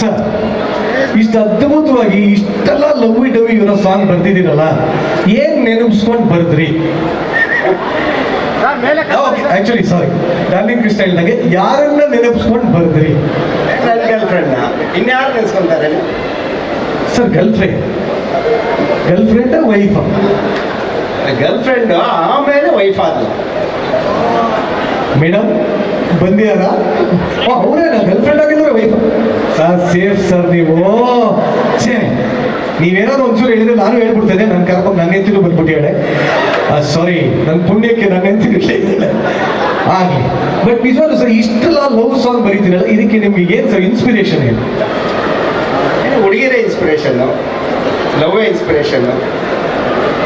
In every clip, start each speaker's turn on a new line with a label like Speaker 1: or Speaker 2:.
Speaker 1: Sir ಇಷ್ಟು ಅದ್ಭುತವಾಗಿ ಇಷ್ಟೆಲ್ಲ ಲವ್ ಡವಿ ಇರೋ ಸಾಂಗ್ ಬರ್ತಿದ್ದೀರಲ್ಲ ಏನ್ ನೆನಪಿಸ್ಕೊಂಡು ಬರ್ದ್ರಿ? ಆಕ್ಚುಲಿ ಸಾರಿ ಡಾರ್ಲಿಂಗ್ ಕೃಷ್ಣ ಹೇಳಿದಾಗೆ ಯಾರನ್ನ ನೆನಪಿಸ್ಕೊಂಡು ಬರ್ದ್ರಿ?
Speaker 2: ನನ್ನ ಗರ್ಲ್ ಇನ್ಯಾರು ನೆನೆಸ್ಕೊಂತಾರೆ?
Speaker 1: Sir girlfriend girlfriend wife
Speaker 2: girlfriend ಆಮೇಲೆ ವೈಫ್ ಆದ್ಲು.
Speaker 1: ಮೇಡಮ್ ಬಂದಿಯಾರ ಅವರೇ ಗರ್ಲ್ ಫ್ರೆಂಡ್ ಆಗಿದ್ರೆ ವೈಫ್ ಸರ್ ಸೇಫ್ ಸರ್ ನೀವು. ಛೇ ನೀವೇನಾದ್ರು ಒಂಚೂರು ಹೇಳಿದ್ರೆ ನಾನು ಹೇಳ್ಬಿಡ್ತೇನೆ. ನನ್ನ ಕರ್ಕೊಂಡು ನನ್ನ ಹೆಂತಿನೂ ಬಂದ್ಬಿಟ್ಟು ಹೇಳೆ. ಸಾರಿ ನನ್ನ ಪುಣ್ಯಕ್ಕೆ ನನ್ನ ಹೆಂತಿನ ಆಗಲಿ. ಬಟ್ ನಿಜವಾಗ್ಲೂ ಸರ್ ಇಷ್ಟೆಲ್ಲ ಲವ್ ಸಾಂಗ್ ಬರೀತೀರಲ್ಲ ಇದಕ್ಕೆ ನಿಮ್ಗೆ ಏನು ಸರ್ ಇನ್ಸ್ಪಿರೇಷನ್ ಏನು?
Speaker 2: ಹುಡುಗಿಯರೇ ಇನ್ಸ್ಪಿರೇಷನ್ನು ಲವ್ ಇನ್ಸ್ಪಿರೇಷನ್ನು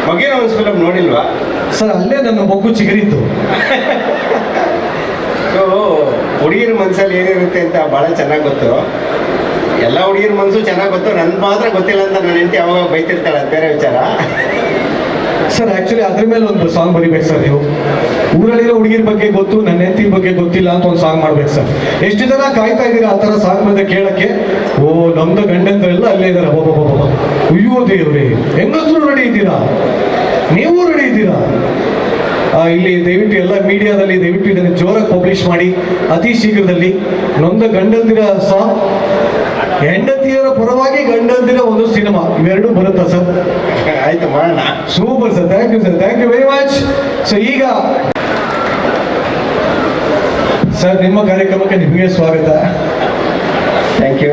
Speaker 2: ಮಗಿನ ಒಂದು ಫಿಲಮ್ ನೋಡಿಲ್ವಾ?
Speaker 1: ಸರ್ ಅಲ್ಲೇ ನನ್ನ ಮಗು ಚಿಗುರಿತ್ತು.
Speaker 2: ಸೊ ಹುಡುಗಿರ ಮನಸ್ಸಲ್ಲಿ ಏನಿರುತ್ತೆ ಅಂತ ಭಾಳ ಚೆನ್ನಾಗಿ ಗೊತ್ತು. ಎಲ್ಲ ಹುಡುಗಿರ ಮನಸ್ಸು ಚೆನ್ನಾಗಿ ಗೊತ್ತು. ನನ್ನ ಮಾತ್ರ ಗೊತ್ತಿಲ್ಲ ಅಂತ ನನ್ನ ಹೆಂಡತಿ ಯಾವಾಗ ಬೈತಿರ್ತಾಳೆ ಅದು ಬೇರೆ ವಿಚಾರ.
Speaker 1: ಸರ್ ಆಕ್ಚುಲಿ ಅದ್ರ ಮೇಲೆ ಒಂದು ಸಾಂಗ್ ಬರಿಬೇಕು ಸರ್ ನೀವು. ಊರಲ್ಲಿರೋ ಹುಡುಗಿರ ಬಗ್ಗೆ ಗೊತ್ತು ನನ್ನ ಹೆಂಡತಿ ಬಗ್ಗೆ ಗೊತ್ತಿಲ್ಲ ಅಂತ ಒಂದು ಸಾಂಗ್ ಮಾಡ್ಬೇಕು ಸರ್ ಎಷ್ಟು ಜನ ಕಾಯ್ತಾ ಇದ್ದೀರಾ ಆ ಥರ ಸಾಂಗ್ ಬಂದ ಕೇಳಕ್ಕೆ? ಓ, ನಮ್ದು ಗಂಡಂದ್ರೆಲ್ಲ ಅಲ್ಲೇ ಇದ್ದಾರೆ ಬಾಬಾ ಅಯ್ಯೋ ದೇವ್ರಿ, ಹೆಂಗಸರು ರೆಡಿ ಇದ್ದೀರಾ? ನೀವು ರೆಡಿ ಇದ್ದೀರಾ? ಇಲ್ಲಿ ದಯವಿಟ್ಟು ಎಲ್ಲ ಮೀಡಿಯಾದಲ್ಲಿ ದಯವಿಟ್ಟು ಇದನ್ನು ಜೋರಾಗಿ ಪಬ್ಲಿಷ್ ಮಾಡಿ. ಅತಿ ಶೀಘ್ರದಲ್ಲಿ ನೊಂದ ಗಂಡಂದಿರ ಸಾಂಗ್ ಹೆಂಡತಿಯರ ಪರವಾಗಿ ಗಂಡಂದಿರ ಒಂದು ಸಿನಿಮಾ. ಇವೆರಡೂ ಬರುತ್ತಾ ಸರ್?
Speaker 2: ಆಯ್ತು ಮಾಡೋಣ.
Speaker 1: Super sir thank you sir thank you very much so ಈಗ ಸರ್ ನಿಮ್ಮ ಕಾರ್ಯಕ್ರಮಕ್ಕೆ ನಿಮಗೆ ಸ್ವಾಗತ.
Speaker 2: ಥ್ಯಾಂಕ್ ಯು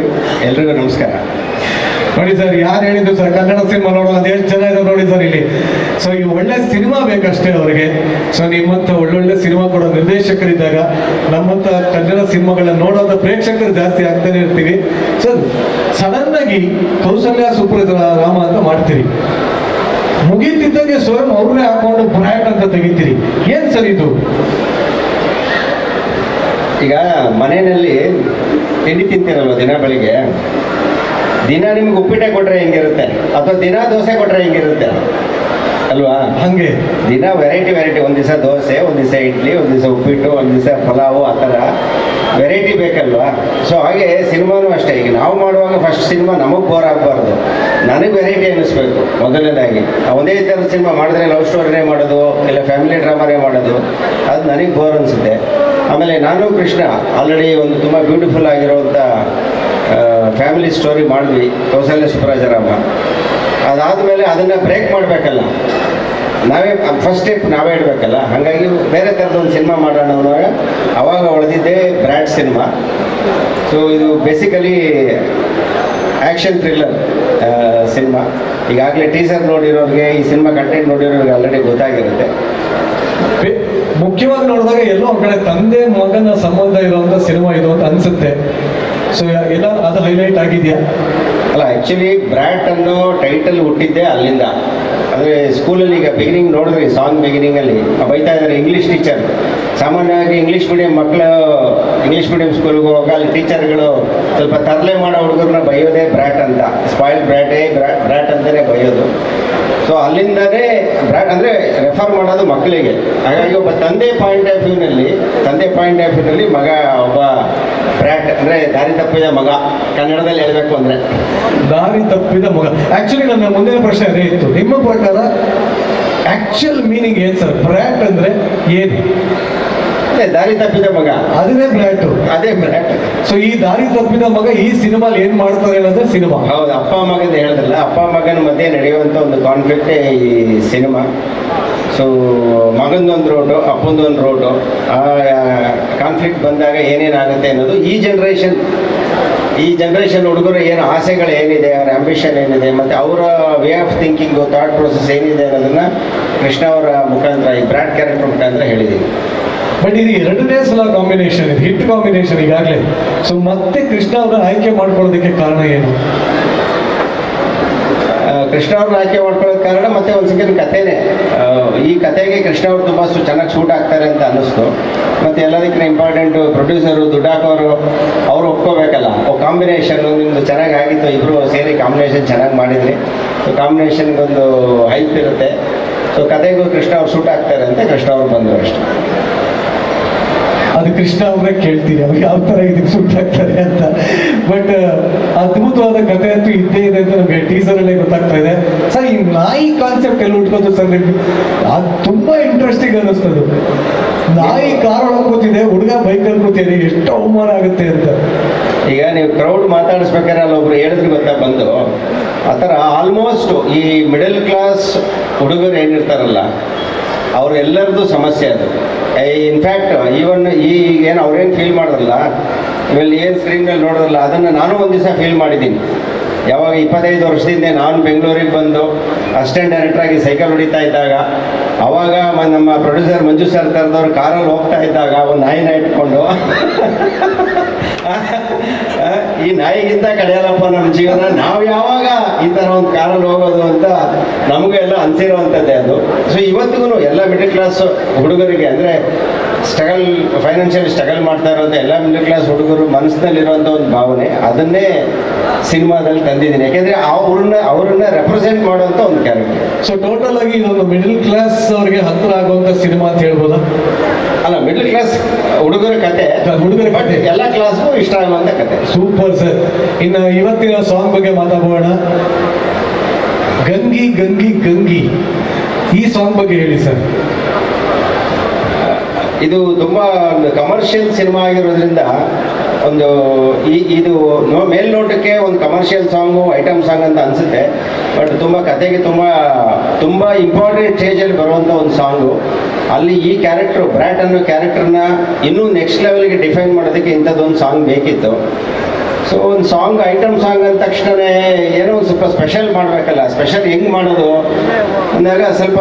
Speaker 2: ಎಲ್ರಿಗೂ ನಮಸ್ಕಾರ.
Speaker 1: ನೋಡಿ ಸರ್, ಯಾರು ಹೇಳಿದ್ರು ಸರ್? ಕನ್ನಡ ಸಿನಿಮಾ ನೋಡೋ ಅದು ಎಷ್ಟು ಜನ ನೋಡಿ ಸರ್ ಇಲ್ಲಿ. ಸೊ ಈ ಒಳ್ಳೆ ಸಿನಿಮಾ ಬೇಕಷ್ಟೇ ಅವರಿಗೆ. ಸೊ ನಿಮ್ಮಂತ ಒಳ್ಳೊಳ್ಳೆ ಸಿನಿಮಾ ಕೊಡೋ ನಿರ್ದೇಶಕರಿದ್ದಾಗ ನಮ್ಮಂತ ಕನ್ನಡ ಸಿನಿಮಾಗಳನ್ನ ನೋಡೋದ ಪ್ರೇಕ್ಷಕರು ಜಾಸ್ತಿ ಆಗ್ತಾನೆ ಇರ್ತೀವಿ. ಸರ್ ಆಗಿ ಕೌಸಲ್ಯ ಸೂಪರ್ ರಾಮ ಅಂತ ಮಾಡ್ತೀರಿ. ಮುಗೀತಿದ್ದಂಗೆ ಸ್ವಯಂ ಅವ್ರನ್ನೇ ಹಾಕೊಂಡು ಬ್ರ್ಯಾಂಡ್ ಅಂತ ತೆಗಿತೀರಿ. ಏನ್ ಸರ್ ಇದು?
Speaker 2: ಈಗ ಮನೆಯಲ್ಲಿ ತಿಂಡಿ ತಿಂತೀರಲ್ವ ದಿನ ಬೆಳಿಗ್ಗೆ? ದಿನ ನಿಮ್ಗೆ ಉಪ್ಪಿಟ್ಟೆ ಕೊಟ್ರೆ ಹೆಂಗಿರುತ್ತೆ? ಅಥವಾ ದಿನ ದೋಸೆ ಕೊಟ್ರೆ ಹೆಂಗಿರುತ್ತೆ? ಅಲ್ವಾ?
Speaker 1: ಹಂಗೆ.
Speaker 2: ದಿನ ವೆರೈಟಿ ವೆರೈಟಿ ಒಂದು ದಿವಸ ದೋಸೆ ಒಂದು ದಿವಸ ಇಡ್ಲಿ ಒಂದು ದಿವಸ ಉಪ್ಪಿಟ್ಟು ಒಂದು ದಿವಸ ಪಲಾವು ಆ ಥರ ವೆರೈಟಿ ಬೇಕಲ್ವಾ? ಸೊ ಹಾಗೆ ಸಿನಿಮಾನೂ ಅಷ್ಟೇ. ಈಗ ನಾವು ಮಾಡುವಾಗ ಫಸ್ಟ್ ಸಿನಿಮಾ ನಮಗೆ ಬೋರ್ ಆಗಬಾರ್ದು. ನನಗೆ ವೆರೈಟಿ ಅನ್ನಿಸ್ಬೇಕು ಮೊದಲನೇದಾಗಿ. ಒಂದೇ ಥರದ ಸಿನಿಮಾ ಮಾಡಿದ್ರೆ ಲವ್ ಸ್ಟೋರಿನೇ ಮಾಡೋದು ಇಲ್ಲ ಫ್ಯಾಮಿಲಿ ಡ್ರಾಮಾನೇ ಮಾಡೋದು ಅದು ನನಗೆ ಬೋರ್ ಅನಿಸುತ್ತೆ. ಆಮೇಲೆ ನಾನು ಕೃಷ್ಣ ಆಲ್ರೆಡಿ ಒಂದು ತುಂಬ ಬ್ಯೂಟಿಫುಲ್ ಆಗಿರುವಂಥ ಫ್ಯಾಮಿಲಿ ಸ್ಟೋರಿ ಮಾಡಿದ್ವಿ, ಕೌಸಲ್ಯ ಸುಬ್ರಾಜರಾಮ ಅದಾದಮೇಲೆ ಅದನ್ನು ಬ್ರೇಕ್ ಮಾಡಬೇಕಲ್ಲ. ನಾವೇ ಫಸ್ಟ್ ಸ್ಟೆಪ್ ನಾವೇ ಇಡಬೇಕಲ್ಲ. ಹಾಗಾಗಿ ಬೇರೆ ಥರದ ಒಂದು ಸಿನಿಮಾ ಮಾಡೋಣ ಅನ್ನುವಾಗ ಅವಾಗ ಹೊಳೆದಿದ್ದೆ ಬ್ರ್ಯಾಡ್ ಸಿನಿಮಾ ಸೊ ಇದು ಬೇಸಿಕಲಿ ಆ್ಯಕ್ಷನ್ ಥ್ರಿಲ್ಲರ್ ಸಿನಿಮಾ ಈಗಾಗಲೇ ಟೀಸರ್ ನೋಡಿರೋರಿಗೆ, ಈ ಸಿನಿಮಾ ಕಂಟೆಂಟ್ ನೋಡಿರೋರಿಗೆ ಆಲ್ರೆಡಿ ಗೊತ್ತಾಗಿರುತ್ತೆ.
Speaker 1: ಮುಖ್ಯವಾಗಿ ನೋಡಿದಾಗ ಎಲ್ಲೋ ಒಂದು ಕಡೆ ತಂದೆ, ಮಗನ ಸಂಬಂಧ ಇರುವಂಥ ಸಿನಿಮಾ ಇದು ಅಂತ ಅನ್ಸುತ್ತೆ. ಸೊ ಎಲ್ಲ ಅದು ಹೈಲೈಟ್ ಆಗಿದೆಯಾ?
Speaker 2: ಅಲ್ಲ ಆ್ಯಕ್ಚುಲಿ ಬ್ರ್ಯಾಟ್ ಅನ್ನೋ ಟೈಟಲ್ ಹುಟ್ಟಿದ್ದೆ ಅಲ್ಲಿಂದ. ಅಂದರೆ ಸ್ಕೂಲಲ್ಲಿ ಈಗ ಬಿಗಿನಿಂಗ್ ನೋಡಿದ್ರಿ ಸಾಂಗ್ ಬಿಗಿನಿಂಗಲ್ಲಿ ಬೈತಾ ಇದ್ದಾರೆ ಇಂಗ್ಲೀಷ್ ಟೀಚರ್ ಸಾಮಾನ್ಯವಾಗಿ ಇಂಗ್ಲೀಷ್ ಮೀಡಿಯಂ ಮಕ್ಕಳು ಇಂಗ್ಲೀಷ್ ಮೀಡಿಯಂ ಸ್ಕೂಲ್ಗೆ ಹೋಗೋ ಅಲ್ಲಿ ಟೀಚರ್ಗಳು ಸ್ವಲ್ಪ ತರಲೆ ಮಾಡೋ ಹುಡುಗರನ್ನ ಬೈಯೋದೇ ಬ್ರ್ಯಾಟ್ ಅಂತ. ಸ್ಪಾಯ್ಲ್ ಬ್ರ್ಯಾಟೇ ಬ್ರ್ಯಾಟ್ ಬ್ರ್ಯಾಟ್ ಅಂತಲೇ ಬೈಯೋದು. ಸೊ ಅಲ್ಲಿಂದನೇ ಬ್ರ್ಯಾಟ್ ಅಂದರೆ ರೆಫರ್ ಮಾಡೋದು ಮಕ್ಕಳಿಗೆ ಹಾಗಾಗಿ ಒಬ್ಬ ತಂದೆ ಪಾಯಿಂಟ್ ಆಫ್ ವ್ಯೂನಲ್ಲಿ ತಂದೆ ಪಾಯಿಂಟ್ ಆಫ್ ವ್ಯೂನಲ್ಲಿ ಮಗ, ಒಬ್ಬ ಅಂದರೆ ದಾರಿ ತಪ್ಪಿದ ಮಗ ಕನ್ನಡದಲ್ಲಿ ಹೇಳಬೇಕು ಅಂದರೆ.
Speaker 1: ದಾರಿ ತಪ್ಪಿದ ಮಗ. ಆಕ್ಚುಲಿ ನನ್ನ ಮುಂದಿನ ಪ್ರಶ್ನೆ ಅದೇ ಇತ್ತು. ನಿಮ್ಮ ಪ್ರಕಾರ ಆಕ್ಚುಯಲ್ ಮೀನಿಂಗ್ ಏನ್ ಸರ್ ಬ್ರ್ಯಾಟ್ ಅಂದ್ರೆ ಏನು?
Speaker 2: ಅದೇ ದಾರಿ ತಪ್ಪಿದ ಮಗ.
Speaker 1: ಅದೇ ಬ್ರ್ಯಾಟ್
Speaker 2: ಅದೇ ಬ್ರ್ಯಾಟ್
Speaker 1: ಸೊ ಈ ದಾರಿ ತಪ್ಪಿದ ಮಗ ಈ ಸಿನಿಮಾ ಏನ್ ಮಾಡ್ತಾರೆ ಅನ್ನೋದೇ ಸಿನಿಮಾ.
Speaker 2: ಹೌದು ಅಪ್ಪ ಮಗನ ಹೇಳಿದ್ರಲ್ಲ ಅಪ್ಪ ಮಗನ ಮಧ್ಯೆ ನಡೆಯುವಂತ ಒಂದು ಕಾನ್ಫ್ಲಿಕ್ಟ್ ಈ ಸಿನಿಮಾ. ಸೊ ಮಗಂದೊಂದು ರೋಡು ಅಪ್ಪಂದೊಂದು ರೋಡು ಆ ಕಾನ್ಫ್ಲಿಕ್ಟ್ ಬಂದಾಗ ಏನೇನಾಗುತ್ತೆ ಅನ್ನೋದು ಈ ಜನ್ರೇಷನ್ ಈ ಜನ್ರೇಷನ್ ಹುಡುಗರು ಏನು ಆಸೆಗಳು ಏನಿದೆ ಅವರ ಆಂಬಿಷನ್ ಏನಿದೆ ಮತ್ತು ಅವರ way of thinking thought process ಏನಿದೆ ಅನ್ನೋದನ್ನು ಕೃಷ್ಣ ಅವರ ಮುಖಾಂತರ ಈ ಬ್ರ್ಯಾಡ್ ಕ್ಯಾರೆಕ್ಟರ್ ಮುಖಾಂತರ ಹೇಳಿದ್ದೀನಿ
Speaker 1: ಬಟ್ ಇದು ಎರಡನೇ ಸಲ ಕಾಂಬಿನೇಷನ್ ಇದು ಹಿಟ್ ಕಾಂಬಿನೇಷನ್ ಈಗಾಗಲೇ. ಸೊ ಮತ್ತೆ ಕೃಷ್ಣ ಅವರ ಆಯ್ಕೆ ಮಾಡ್ಕೊಳ್ಳೋದಕ್ಕೆ ಕಾರಣ ಏನು?
Speaker 2: ಕೃಷ್ಣ ಅವ್ರನ್ನ ಆಯ್ಕೆ ಮಾಡ್ಕೊಳ್ಳೋಕೆ ಕಾರಣ ಮತ್ತೆ ಒಂದು ಸಿಕ್ಕಿದ ಕಥೆನೇ. ಈ ಕಥೆಗೆ ಕೃಷ್ಣ ಅವ್ರು ತುಂಬ ಚೆನ್ನಾಗಿ ಶೂಟ್ ಆಗ್ತಾರೆ ಅಂತ ಅನ್ನಿಸ್ತು. ಮತ್ತೆ ಎಲ್ಲದಕ್ಕಿಂತ ಇಂಪಾರ್ಟೆಂಟು ಪ್ರೊಡ್ಯೂಸರು ದುಡ್ಡು ಹಾಕೋರು ಅವರು ಒಪ್ಕೋಬೇಕಲ್ಲ. ಕಾಂಬಿನೇಷನ್ ನಿಮ್ಮದು ಚೆನ್ನಾಗಿ ಆಗಿತ್ತು ಇಬ್ಬರು ಸೇರಿ ಕಾಂಬಿನೇಷನ್ ಚೆನ್ನಾಗಿ ಮಾಡಿದ್ರಿ. ಸೊ ಕಾಂಬಿನೇಷನ್ಗೊಂದು ಹೈಪ್ ಇರುತ್ತೆ. ಸೊ ಕಥೆಗೂ ಕೃಷ್ಣ ಅವ್ರು ಶೂಟ್ ಆಗ್ತಾರೆ ಅಂತ ಕೃಷ್ಣ ಅವ್ರು ಬಂದರು ಅಷ್ಟೇ.
Speaker 1: ಅದು ಕೃಷ್ಣ ಅವರೇ ಕೇಳ್ತೀನಿ ಅವ್ರು ಯಾವ ಥರ ಇದಕ್ಕೆ ಸೂಟ್ ಆಗ್ತಾರೆ ಅಂತ. ಬಟ್ ಅದ್ಭುತವಾದ ಕಥೆ ಅಂತೂ ಇದ್ದೇ ಇದೆ ಅಂತ ನಮಗೆ ಟೀಸರಲ್ಲೇ ಗೊತ್ತಾಗ್ತಾ ಇದೆ. ಸರ್, ಈ ನಾಯಿ ಕಾನ್ಸೆಪ್ಟ್ ಎಲ್ಲಿ ಉಟ್ಕೋದು ಸರ್ ಅದು ತುಂಬ ಇಂಟ್ರೆಸ್ಟಿಂಗ್ ಅನ್ನಿಸ್ತದೆ ನಾಯಿ ಕಾರ್ ಒಳಗೆ ಕೂತಿದೆ, ಹುಡುಗ ಬೈಕಲ್ಲಿ ಕೂತಿದೆ, ಎಷ್ಟು ಅವಮಾನ ಆಗುತ್ತೆ ಅಂತ.
Speaker 2: ಈಗ ನೀವು ಕ್ರೌಡ್ ಮಾತಾಡಿಸ್ಬೇಕಾದ್ರೆ ಅಲ್ಲೊಬ್ರು ಹೇಳಿದ್ರು ಗೊತ್ತಾ ಬಂದು? ಆ ಥರ ಆಲ್ಮೋಸ್ಟ್ ಈ ಮಿಡಲ್ ಕ್ಲಾಸ್ ಹುಡುಗರು ಏನಿರ್ತಾರಲ್ಲ ಅವರೆಲ್ಲರದು ಸಮಸ್ಯೆ ಅದು. ಇನ್ಫ್ಯಾಕ್ಟ್ ಈವನ್ ಈಗ ಏನು ಅವ್ರೇನು ಫೀಲ್ ಮಾಡಿದ್ರಲ್ಲ, ಇವಲ್ಲಿ ಏನು ಸ್ಕ್ರೀನ್ ಮೇಲೆ ಅದನ್ನು ನಾನು ಒಂದು ದಿವಸ ಫೀಲ್ ಮಾಡಿದ್ದೀನಿ. ಯಾವಾಗ ಇಪ್ಪತ್ತೈದು ವರ್ಷದಿಂದ ನಾನು ಬೆಂಗಳೂರಿಗೆ ಬಂದು ಅಸಿಸ್ಟೆಂಟ್ ಡೈರೆಕ್ಟ್ರಾಗಿ ಸೈಕಲ್ ಹೊಡಿತಾ ಇದ್ದಾಗ, ಅವಾಗ ನಮ್ಮ ಪ್ರೊಡ್ಯೂಸರ್ ಮಂಜು ಸರ್ ತರದವ್ರು ಕಾರಲ್ಲಿ ಹೋಗ್ತಾ ಇದ್ದಾಗ ಒಂದು ನಾಯಿನ ಇಟ್ಕೊಂಡು ಈ ನಾಯಿಗಿಂತ ಕಡೆಯಲ್ಲಪ್ಪ ನಮ್ಮ ಜೀವನ, ನಾವು ಯಾವಾಗ ಈ ಥರ ಒಂದು ಕಾರಲ್ಲಿ ಹೋಗೋದು ಅಂತ ನಮಗೆಲ್ಲ ಅನ್ಸಿರೋವಂಥದ್ದೇ ಅದು. ಸೊ ಇವತ್ತಿಗೂ ಎಲ್ಲ ಮಿಡಲ್ ಕ್ಲಾಸ್ ಹುಡುಗರಿಗೆ ಅಂದರೆ ಸ್ಟ್ರಗಲ್ ಫೈನಾನ್ಷಿಯಲ್ ಸ್ಟ್ರಗಲ್ ಮಾಡ್ತಾ ಇರೋಂಥ ಎಲ್ಲ ಮಿಡಲ್ ಕ್ಲಾಸ್ ಹುಡುಗರು ಮನಸ್ಸಿನಲ್ಲಿರುವಂಥ ಒಂದು ಭಾವನೆ ಅದನ್ನೇ ಸಿನಿಮಾದಲ್ಲಿ ತಂದಿದ್ದೀನಿ. ಯಾಕೆಂದರೆ ಅವ್ರನ್ನ ಅವರನ್ನ ರೆಪ್ರೆಸೆಂಟ್ ಮಾಡುವಂಥ ಒಂದು ಕ್ಯಾರೆಕ್ಟರ್
Speaker 1: ಸೊ ಟೋಟಲ್ ಆಗಿ ಇದೊಂದು ಮಿಡಲ್ ಕ್ಲಾಸ್ ಅವ್ರಿಗೆ ಹತ್ತಿರ ಆಗುವಂಥ ಸಿನಿಮಾ ಅಂತ ಹೇಳ್ಬೋದಾ?
Speaker 2: ಅಲ್ಲ ಮಿಡಲ್ ಕ್ಲಾಸ್ ಹುಡುಗರ ಕತೆ
Speaker 1: ಹುಡುಗರ
Speaker 2: ಬಟ್
Speaker 1: ಕತೆ.
Speaker 2: ಎಲ್ಲ ಕ್ಲಾಸ್ಗೂ ಇಷ್ಟ ಆಗುವಂಥ ಕತೆ.
Speaker 1: ಸೂಪರ್ ಸರ್ ಇನ್ನು ಇವತ್ತಿನ ಸಾಂಗ್ ಬಗ್ಗೆ ಮಾತಾಡೋಣ ಗಂಗಿ ಗಂಗಿ ಗಂಗಿ. ಈ ಸಾಂಗ್ ಬಗ್ಗೆ ಹೇಳಿ ಸರ್
Speaker 2: ಇದು ತುಂಬ ಒಂದು ಕಮರ್ಷಿಯಲ್ ಸಿನಿಮಾ ಆಗಿರೋದ್ರಿಂದ ಒಂದು ಈ ಇದು ಮೇಲ್ನೋಟಕ್ಕೆ ಒಂದು ಕಮರ್ಷಿಯಲ್ ಸಾಂಗು ಐಟಮ್ ಸಾಂಗ್ ಅಂತ ಅನಿಸುತ್ತೆ. ಬಟ್ ತುಂಬ ಕತೆಗೆ ತುಂಬ ತುಂಬ ಇಂಪಾರ್ಟೆಂಟ್ ಸ್ಟೇಜಲ್ಲಿ ಬರುವಂಥ ಒಂದು ಸಾಂಗು ಅಲ್ಲಿ ಈ ಕ್ಯಾರೆಕ್ಟ್ರು ಬ್ರ್ಯಾಟ್ ಅನ್ನೋ ಕ್ಯಾರೆಕ್ಟರ್ನ ಇನ್ನೂ ನೆಕ್ಸ್ಟ್ ಲೆವೆಲ್ಗೆ ಡಿಫೈನ್ ಮಾಡೋದಕ್ಕೆ ಇಂಥದ್ದೊಂದು ಸಾಂಗ್ ಬೇಕಿತ್ತು. ಸೊ ಒಂದು ಸಾಂಗ್ ಐಟಮ್ ಸಾಂಗ್ ಅಂದ ತಕ್ಷಣವೇ ಏನೋ ಸ್ವಲ್ಪ ಸ್ಪೆಷಲ್ ಮಾಡಬೇಕಲ್ಲ. ಸ್ಪೆಷಲ್ ಹೆಂಗೆ ಮಾಡೋದು? ಅಂದಾಗ ಸ್ವಲ್ಪ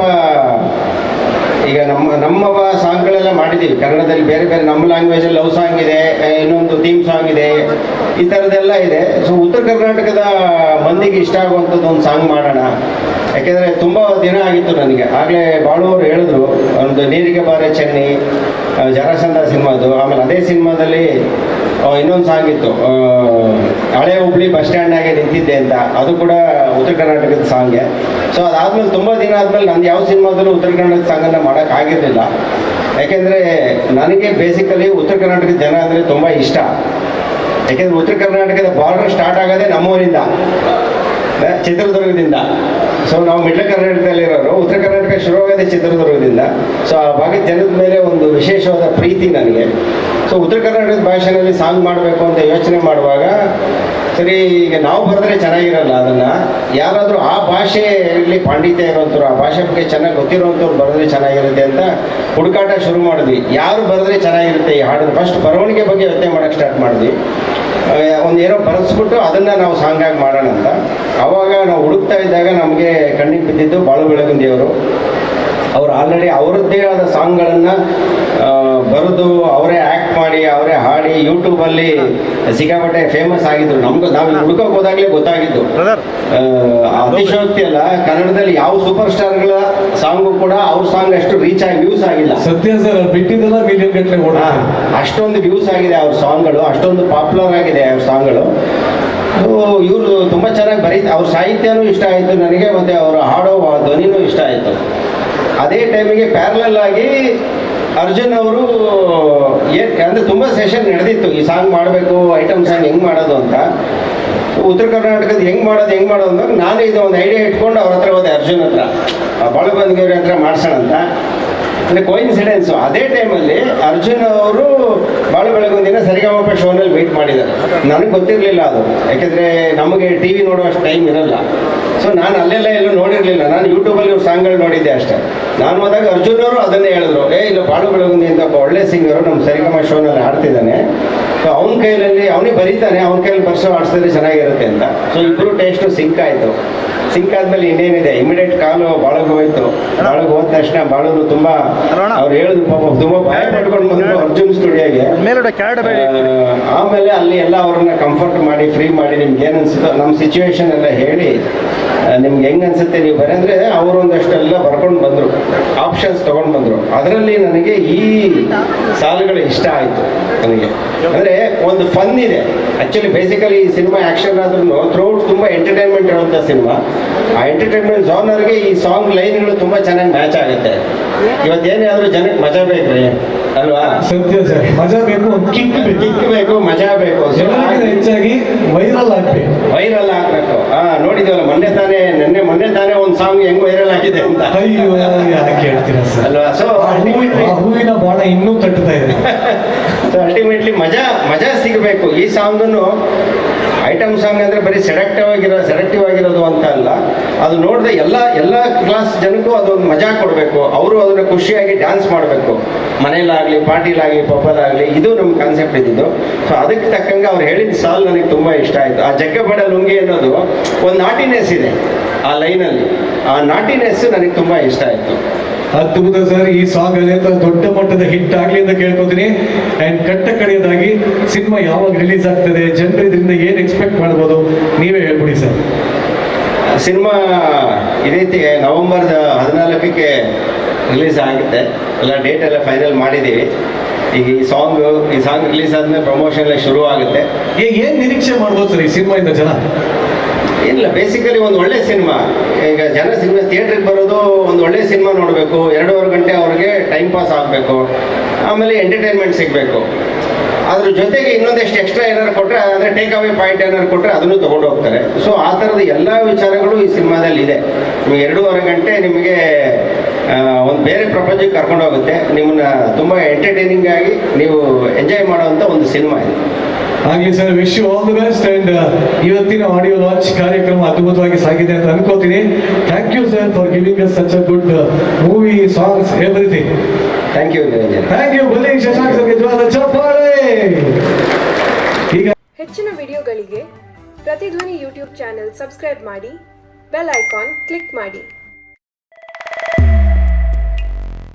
Speaker 2: ಈಗ ನಮ್ಮ ನಮ್ಮ ಸಾಂಗ್ಗಳೆಲ್ಲ ಮಾಡಿದ್ದೀವಿ. ಕನ್ನಡದಲ್ಲಿ ಬೇರೆ ಬೇರೆ ನಮ್ಮ ಲ್ಯಾಂಗ್ವೇಜಲ್ಲಿ ಲವ್ ಸಾಂಗ್ ಇದೆ ಇನ್ನೊಂದು ಥೀಮ್ ಸಾಂಗ್ ಇದೆ, ಈ ಥರದ್ದೆಲ್ಲ ಇದೆ. ಸೊ ಉತ್ತರ ಕರ್ನಾಟಕದ ಮಂದಿಗೆ ಇಷ್ಟ ಆಗುವಂಥದ್ದು ಒಂದು ಸಾಂಗ್ ಮಾಡೋಣ. ಯಾಕೆಂದರೆ ತುಂಬ ದಿನ ಆಗಿತ್ತು ನನಗೆ. ಆಗಲೇ ಬಾಳುವರು ಹೇಳಿದ್ರು, ಒಂದು ನೀರಿಗೆ ಬಾರೆ ಚೆನ್ನಿ ಜರಾಸಂಧ ಸಿನಿಮಾದು, ಆಮೇಲೆ ಅದೇ ಸಿನಿಮಾದಲ್ಲಿ ಇನ್ನೊಂದು ಸಾಂಗ್ ಇತ್ತು ಹಳೆ ಹುಬ್ಳಿ ಬಸ್ ಸ್ಟ್ಯಾಂಡಾಗೆ ನಿಂತಿದ್ದೆ ಅಂತ, ಅದು ಕೂಡ ಉತ್ತರ ಕರ್ನಾಟಕದ ಸಾಂಗೆ ಸೊ ಅದಾದ್ಮೇಲೆ ತುಂಬ ದಿನ ಆದಮೇಲೆ ನಾನು ಯಾವ ಸಿನಿಮಾದಲ್ಲೂ ಉತ್ತರ ಕರ್ನಾಟಕದ ಸಾಂಗನ್ನು ಮಾಡೋಕ್ಕಾಗಿರಲಿಲ್ಲ ಯಾಕೆಂದರೆ ನನಗೆ ಬೇಸಿಕಲಿ ಉತ್ತರ ಕರ್ನಾಟಕದ ಜನ ಅಂದರೆ ತುಂಬ ಇಷ್ಟ. ಯಾಕೆಂದರೆ ಉತ್ತರ ಕರ್ನಾಟಕದ ಬಾರ್ಡರ್ ಸ್ಟಾರ್ಟ್ ಆಗೋದೇ ನಮ್ಮೂರಿಂದ. ಚಿತ್ರದುರ್ಗದಿಂದ. ಸೊ ನಾವು ಮಿಡ್ಲ್ ಕರ್ನಾಟಕದಲ್ಲಿರೋರು ಉತ್ತರ ಕರ್ನಾಟಕ ಶುರುವಾಗೋದೇ ಚಿತ್ರದುರ್ಗದಿಂದ. ಸೊ ಆ ಭಾಗದ ಜನದ ಮೇಲೆ ಒಂದು ವಿಶೇಷವಾದ ಪ್ರೀತಿ ನನಗೆ. ಸೊ ಉತ್ತರ ಕರ್ನಾಟಕದ ಭಾಷೆಯಲ್ಲಿ ಸಾಂಗ್ ಮಾಡಬೇಕು ಅಂತ ಯೋಚನೆ ಮಾಡುವಾಗ, ಸರಿ, ಈಗ ನಾವು ಬರೆದ್ರೆ ಚೆನ್ನಾಗಿರಲ್ಲ ಅದನ್ನು. ಯಾರಾದರೂ ಆ ಭಾಷೆಯಲ್ಲಿ ಪಾಂಡಿತ್ಯ ಇರುವಂಥವ್ರು ಆ ಭಾಷೆ ಬಗ್ಗೆ ಚೆನ್ನಾಗಿ ಗೊತ್ತಿರೋಂಥವ್ರು ಬರೆದ್ರೆ ಚೆನ್ನಾಗಿರುತ್ತೆ ಅಂತ ಹುಡುಕಾಟ ಶುರು ಮಾಡಿದ್ವಿ. ಯಾರು ಬರೆದ್ರೆ ಚೆನ್ನಾಗಿರುತ್ತೆ ಈ ಹಾಡನ್ನು? ಫಸ್ಟ್ ಬರವಣಿಗೆ ಬಗ್ಗೆ ಯೋಚನೆ ಮಾಡೋಕ್ಕೆ ಸ್ಟಾರ್ಟ್ ಮಾಡಿದ್ವಿ. ಒಂದು ಏನೋ ಬರೆಸ್ಬಿಟ್ಟು ಅದನ್ನು ನಾವು ಸಾಂಗಾಗಿ ಮಾಡೋಣ ಅಂತ. ಆವಾಗ ನಾವು ಹುಡುಕ್ತಾ ಇದ್ದಾಗ ನಮಗೆ ಕಣ್ಣಿಗೆ ಬಿದ್ದಿದ್ದು ಬಾಳು ದೇವರು. ಅವರು ಆಲ್ರೆಡಿ ಅವರದ್ದೇ ಆದ ಸಾಂಗ್ಗಳನ್ನು ಬರೆದು ಅವರೇ ಆ್ಯಕ್ಟ್ ಮಾಡಿ ಅವರೇ ಹಾಡಿ ಯೂಟ್ಯೂಬಲ್ಲಿ ಸಿಕ್ಕಾಪಟ್ಟೆ ಫೇಮಸ್ ಆಗಿದ್ರು. ನಮ್ಗೆ ನಾವು ಹುಡುಕೋಕ್ ಹೋದಾಗಲೇ ಗೊತ್ತಾಗಿದ್ದು. ಆ, ಅತಿಶಯೋಕ್ತಿ ಅಲ್ಲ ಕನ್ನಡದಲ್ಲಿ ಯಾವ ಸೂಪರ್ ಸ್ಟಾರ್ಗಳ ಸಾಂಗು ಕೂಡ ಅವ್ರ ಸಾಂಗ್ ಅಷ್ಟು ರೀಚ್ ಆಗಿ ವ್ಯೂಸ್ ಆಗಿಲ್ಲ.
Speaker 1: ಸತ್ಯ ಸರ್ ಬಿಟ್ಟಿದ್ದೆಲ್ಲ ಮಿಲಿಯನ್ ಗಟ್ಟಲೆ ಓಡ
Speaker 2: ಅಷ್ಟೊಂದು ವ್ಯೂಸ್ ಆಗಿದೆ ಅವ್ರ ಸಾಂಗ್ಗಳು ಅಷ್ಟೊಂದು ಪಾಪ್ಯುಲರ್ ಆಗಿದೆ ಅವ್ರ ಸಾಂಗ್ಗಳು ಇವರು ತುಂಬ ಚೆನ್ನಾಗಿ ಬರೀತ ಅವ್ರ ಸಾಹಿತ್ಯನೂ ಇಷ್ಟ ಆಯಿತು ನನಗೆ ಮತ್ತು ಅವರು ಹಾಡೋ ಆ ಧ್ವನಿನೂ ಇಷ್ಟ ಆಯಿತು. ಅದೇ ಟೈಮಿಗೆ ಪ್ಯಾರಲಲ್ ಆಗಿ ಅರ್ಜುನ್ ಅವರು ಅಂದ್ರೆ ತುಂಬಾ ಸೆಷನ್ ನಡೆದಿತ್ತು. ಈ ಸಾಂಗ್ ಮಾಡಬೇಕು ಐಟಮ್ ಸಾಂಗ್ ಹೆಂಗ್ ಮಾಡೋದು ಅಂತ. ಉತ್ತರ ಕರ್ನಾಟಕದ ಹೆಂಗ್ ಮಾಡೋದು ಹೆಂಗ್ ಮಾಡೋದು ಅಂದಾಗ ನಾನು ಇದು ಒಂದು ಐಡಿಯಾ ಇಟ್ಕೊಂಡು ಅವ್ರ ಹತ್ರ ಹೋದೆ ಅರ್ಜುನ್ ಹತ್ರ. ಬಾಳುಬಂದಿಗೆವ್ರ ಹತ್ರ ಮಾಡ್ಸೋಣ ಅಂತ. ಅಂದ್ರೆ ಕೋಇನ್ಸಿಡೆನ್ಸ್ ಅದೇ ಟೈಮಲ್ಲಿ ಅರ್ಜುನ್ ಅವರು ಬಾಳು ಬೆಳಗೊಂದಿನ ಸರಿಗಮಪ ಶೋನಲ್ಲಿ ಮೀಟ್ ಮಾಡಿದ್ದಾರೆ. ನನಗೆ ಗೊತ್ತಿರಲಿಲ್ಲ ಅದು. ಯಾಕೆಂದರೆ ನಮಗೆ ಟಿ ವಿ ನೋಡುವಷ್ಟು ಟೈಮ್ ಇರಲ್ಲ. ಸೊ ನಾನು ಅಲ್ಲೆಲ್ಲ ಎಲ್ಲೂ ನೋಡಿರಲಿಲ್ಲ. ನಾನು ಯೂಟ್ಯೂಬಲ್ಲಿ ಇವ್ರ ಸಾಂಗ್ಗಳು ನೋಡಿದ್ದೆ ಅಷ್ಟೇ. ನಾನು ಹೋದಾಗ ಅರ್ಜುನ್ ಅವರು ಅದನ್ನೇ ಹೇಳಿದ್ರು. ಏ, ಇಲ್ಲ ಬಾಳು ಬೆಳಗುಂದಿ ಅಂತ ಒಬ್ಬ ಒಳ್ಳೆ ಸಿಂಗರು ನಮ್ಮ ಸರಿಗಮ ಶೋನಲ್ಲಿ ಹಾಡ್ತಿದ್ದಾನೆ. ಸೊ ಅವನ ಕೈಯಲ್ಲಿ ಅವನಿಗೆ ಬರೀತಾನೆ. ಅವನ ಕೈಯಲ್ಲಿ ಬರ್ಸೋ ಆಡಿಸಿದ್ರೆ ಚೆನ್ನಾಗಿರುತ್ತೆ ಅಂತ. ಸೊ ಇಬ್ಬರು ಟೇಸ್ಟು ಸಿಂಕ್ ಆಯಿತು. ಸಿಂಕ್ ಆದ್ಮೇಲೆ ಇನ್ನೇನಿದೆ? ಇಮಿಡಿಯೇಟ್ ಕಾಲು ಬಾಳಗ್ ಹೋಯ್ತು. ಬಾಳಗ್ ಹೋದ ತಕ್ಷಣ ಬಾಳೂರು ತುಂಬಾ ಅವ್ರು ಹೇಳಿದ್ರು ಪಾಪ ತುಂಬಾ ಭಯ ಪಡ್ಕೊಂಡು ಬಂದ್ರು ಅರ್ಜುನ್ ಸ್ಟುಡಿಯೋಗೆ. ಆಮೇಲೆ ಅಲ್ಲಿ ಎಲ್ಲ ಅವ್ರನ್ನ ಕಂಫರ್ಟ್ ಮಾಡಿ ಫ್ರೀ ಮಾಡಿ ನಿಮ್ಗೆ ಏನು ಅನ್ಸುತ್ತೋ ನಮ್ಮ ಸಿಚುವೇಶನ್ ಎಲ್ಲ ಹೇಳಿ. ನಿಮ್ಗೆ ಹೆಂಗ್ ಅನ್ಸುತ್ತೆ ನೀವು ಬರಂದ್ರೆ ಅವರು ಒಂದಷ್ಟೆಲ್ಲ ಬರ್ಕೊಂಡು ಬಂದರು ಆಪ್ಷನ್ಸ್ ತೊಗೊಂಡು ಬಂದರು. ಅದರಲ್ಲಿ ನನಗೆ ಈ ಸಾಲುಗಳು ಇಷ್ಟ ಆಯಿತು ನನಗೆ. ಅಂದರೆ ಒಂದು ಫನ್ ಇದೆ. ಆ್ಯಕ್ಚುಲಿ ಬೇಸಿಕಲಿ ಈ ಸಿನಿಮಾ ಆ್ಯಕ್ಷನ್ ಆದ್ರೂ ಥ್ರೂಔಟ್ ತುಂಬ ಎಂಟರ್ಟೈನ್ಮೆಂಟ್ ಇರುವಂಥ ಸಿನಿಮಾ ಆ ಎಂಟರ್ಟೈನ್ಮೆಂಟ್ ಝೋನರ್ಗೆ ಈ ಸಾಂಗ್ ಲೈನ್ಗಳು ತುಂಬ ಚೆನ್ನಾಗಿ ಮ್ಯಾಚ್ ಆಗುತ್ತೆ. ಇವತ್ತೇನೇ ಆದರೂ ಜನಕ್ಕೆ ಮಜಾ ಬೇಕ್ರಿ? ಅಲ್ವಾ?
Speaker 1: ಸತ್ಯ ಸರ್. ಮಜಾ ಬೇಕು ಒಂದು ಕಿಕ್ ಬೇಕು
Speaker 2: ಕಿಕ್ ಬೇಕು ಮಜಾ ಬೇಕು.
Speaker 1: ಎಲ್ಲರಿಗಿಂತ ಹೆಚ್ಚಾಗಿ ವೈರಲ್ ಆಗ್ಬೇಕು.
Speaker 2: ವೈರಲ್ ಆಗ್ಬೇಕು. ಹಾ ನೋಡಿದ್ವಲ್ಲ ಮೊನ್ನೆ ತಾನೇ ನಿನ್ನೆ ಮೊನ್ನೆ ತಾನೇ ಒಂದು ಸಾಂಗ್ ಹೆಂಗ್ ವೈರಲ್ ಆಗಿದೆ ಅಂತ.
Speaker 1: ಅಯ್ಯೋ ಯಾಕೆ ಹೇಳ್ತೀರಾ ಸರ್?
Speaker 2: ಅಲ್ವಾ? ಸೊ
Speaker 1: ಹೂವಿನ ಬಾಣ ಇನ್ನೂ ತಟ್ಟುತ್ತಾ ಇದೆ.
Speaker 2: ಸೊ ಅಲ್ಟಿಮೇಟ್ಲಿ ಮಜಾ ಮಜಾ ಸಿಗಬೇಕು. ಈ ಸಾಂಗನ್ನು ಐಟಮ್ ಸಾಂಗ್ ಅಂದರೆ ಬರೀ ಸೆಲೆಕ್ಟಿವ್ ಆಗಿರೋ ಸೆಲೆಕ್ಟಿವ್ ಆಗಿರೋದು ಅಂತ ಅಲ್ಲ. ಅದು ನೋಡಿದ್ರೆ ಎಲ್ಲ ಎಲ್ಲ ಕ್ಲಾಸ್ ಜನಕ್ಕೂ ಅದೊಂದು ಮಜಾ ಕೊಡಬೇಕು. ಅವರು ಅದನ್ನು ಖುಷಿಯಾಗಿ ಡ್ಯಾನ್ಸ್ ಮಾಡಬೇಕು. ಮನೇಲಾಗಲಿ ಪಾರ್ಟಿಲಾಗಲಿ ಪಬ್ಬಲಾಗಲಿ ಇದು ನಮ್ಮ ಕಾನ್ಸೆಪ್ಟ್ ಇದ್ದಿದ್ದು. ಸೊ ಅದಕ್ಕೆ ತಕ್ಕಂಗೆ ಅವ್ರು ಹೇಳಿದ ಸಾಲ್ ನನಗೆ ತುಂಬ ಇಷ್ಟ ಆಯಿತು. ಆ ಜಗ್ಗಬಡ ಲುಂಗಿ ಅನ್ನೋದು ಒಂದು ನಾಟಿನೆಸ್ ಇದೆ, ಆ ಲೈನಲ್ಲಿ ಆ ನಾಟಿನೆಸ್ ನನಗೆ ತುಂಬ ಇಷ್ಟ ಆಯಿತು.
Speaker 1: ಅದ್ಭುತ ಸರ್ ಈ ಸಾಂಗ್ ಅನೇಕ ದೊಡ್ಡ ಮಟ್ಟದ ಹಿಟ್ ಆಗ್ಲಿ ಅಂತ ಕೇಳ್ಕೊತೀನಿ. ಅಂಡ್ ಕಟ್ಟ ಕಡೆಯದಾಗಿ ಸಿನಿಮಾ ಯಾವಾಗ ರಿಲೀಸ್ ಆಗ್ತದೆ ಜನರು ಇದರಿಂದ ಏನ್ ಎಕ್ಸ್ಪೆಕ್ಟ್ ಮಾಡ್ಬೋದು ನೀವೇ ಹೇಳ್ಬಿಡಿ ಸರ್.
Speaker 2: ಸಿನಿಮಾ ಇದೇ ರೀತಿ ನವೆಂಬರ್ ಹದಿನಾಲ್ಕಕ್ಕೆ ರಿಲೀಸ್ ಆಗುತ್ತೆ. ಎಲ್ಲ ಡೇಟ್ ಎಲ್ಲ ಫೈನಲ್ ಮಾಡಿದ್ದೀವಿ. ಈಗ ಈ ಸಾಂಗ್ ಈ ಸಾಂಗ್ ರಿಲೀಸ್ ಆದ್ಮೇಲೆ ಪ್ರಮೋಷನ್ ಎಲ್ಲ ಶುರು ಆಗುತ್ತೆ
Speaker 1: ಈಗ ಏನ್ ನಿರೀಕ್ಷೆ ಮಾಡ್ಬೋದು ಸರ್ ಈ ಇಂದ ಜನ?
Speaker 2: ಇಲ್ಲ ಬೇಸಿಕಲಿ ಒಂದು ಒಳ್ಳೆ ಸಿನಿಮಾ ಈಗ ಜನ ಸಿನಿಮಾ ಥಿಯೇಟ್ರಿಗೆ ಬರೋದು ಒಂದು ಒಳ್ಳೆ ಸಿನಿಮಾ ನೋಡಬೇಕು. ಎರಡೂವರೆ ಗಂಟೆ ಅವ್ರಿಗೆ ಟೈಮ್ ಪಾಸ್ ಆಗಬೇಕು. ಆಮೇಲೆ ಎಂಟರ್ಟೈನ್ಮೆಂಟ್ ಸಿಗಬೇಕು. ಅದ್ರ ಜೊತೆಗೆ ಇನ್ನೊಂದಷ್ಟು ಎಕ್ಸ್ಟ್ರಾ ಏನಾರು ಕೊಟ್ಟರೆ ಅಂದರೆ ಟೇಕ್ ಅವೇ ಪಾಯಿಂಟ್ ಏನಾರು ಕೊಟ್ಟರೆ ಅದನ್ನು ತೊಗೊಂಡು ಹೋಗ್ತಾರೆ. ಸೊ ಆ ಥರದ ಎಲ್ಲ ವಿಚಾರಗಳು ಈ ಸಿನಿಮಾದಲ್ಲಿ ಇದೆ. ನಿಮಗೆ ಎರಡೂವರೆ ಗಂಟೆ ನಿಮಗೆ ಒಂದು ಬೇರೆ ಪ್ರಪಂಚಕ್ಕೆ ಕರ್ಕೊಂಡು ಹೋಗುತ್ತೆ. ನಿಮ್ಮನ್ನ ತುಂಬ ಎಂಟರ್ಟೈನಿಂಗ್ ಆಗಿ ನೀವು ಎಂಜಾಯ್ ಮಾಡುವಂಥ ಒಂದು ಸಿನಿಮಾ ಇದು.
Speaker 1: ಆಗ್ಲಿ sir wish you all the best and ಇವತ್ತಿನ ಆಡಿಯೋ ಲಾಂಚ್ ಕಾರ್ಯಕ್ರಮ ಅದ್ಭುತವಾಗಿ ಸಾಗಿದೆ ಅಂತ ಅನ್ಕೋತೀನಿ. Thank you sir for giving us such a good movie songs everything
Speaker 2: thank you
Speaker 1: thank you ಬಲಿ ಶಶಾಂಕ್ ಸರ್ಗೆ ಜೋರಾದ ಚಪ್ಪಾಳೆ ಈಗ
Speaker 3: ಹೆಚ್ಚಿನ ವಿಡಿಯೋಗಳಿಗೆ ಪ್ರತಿಧ್ವನಿ ಯೂಟ್ಯೂಬ್ ಚಾನೆಲ್ ಸಬ್ಸ್ಕ್ರೈಬ್ ಮಾಡಿ ಬೆಲ್ ಐಕಾನ್ ಕ್ಲಿಕ್ ಮಾಡಿ.